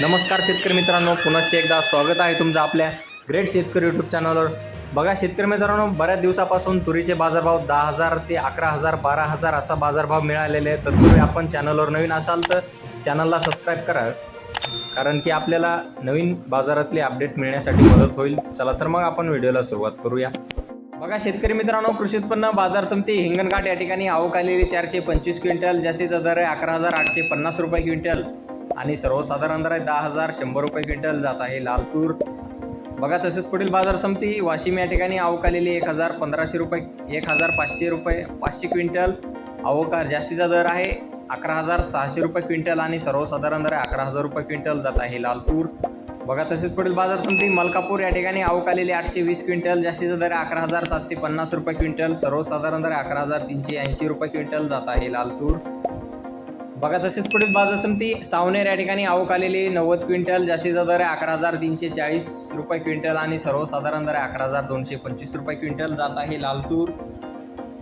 नमस्कार शेतकरी मित्रांनो पुनश्च एकदा स्वागत आहे तुमचं आपल्या ग्रेट शेतकरी यूट्यूब चॅनलवर बघा शेतकरी मित्रांनो बऱ्याच दिवसापासून तुरीचे बाजारभाव दहा हजार ते अकरा हजार बारा हजार असा बाजारभाव मिळालेले आहे तत्पूर्वी आपण चॅनलवर नवीन असाल तर चॅनलला सबस्क्राईब करा. कारण की आपल्याला नवीन बाजारातले अपडेट मिळण्यासाठी मदत होईल. चला तर मग आपण व्हिडिओला सुरुवात करूया. बघा शेतकरी मित्रांनो कृषी उत्पन्न बाजार समिती हिंगणघाट या ठिकाणी आवक आलेली चारशे पंचवीस क्विंटल जास्तीचा दर आहे अकरा हजार आठशे पन्नास रुपये क्विंटल. आणि सर्वसाधारण दर आहे दहा हजार शंभर रुपये क्विंटल जात आहे लालतूर. बघा तसेच पुढील बाजार समिती वाशिम या ठिकाणी आवक आलेली एक हजार पंधराशे रुपये एक हजार पाचशे रुपये पाचशे क्विंटल. आवक जास्तीचा दर आहे अकरा हजार सहाशे रुपये क्विंटल आणि सर्वसाधारण दर आहे अकरा हजार रुपये क्विंटल जात आहे लालपूर बघा तसेच पुढील बाजार समिती मलकापूर या ठिकाणी आवक आलेली आठशे वीस क्विंटल जास्तीचा दर आहे अकरा हजार सातशे पन्नास रुपये क्विंटल सर्वसाधारण दर आहे अकरा हजार तीनशे ऐंशी रुपये क्विंटल जात आहे लालतूर. बघा तसेच पुढील बाजार समिती सावनेर या ठिकाणी आवक आलेली नव्वद क्विंटल जास्तीत दर आहे अकरा हजार तीनशे चाळीस रुपये क्विंटल आणि सर्वसाधारण दर आहे अकरा हजार दोनशे पंचवीस रुपये क्विंटल. जात आहे लालतूर.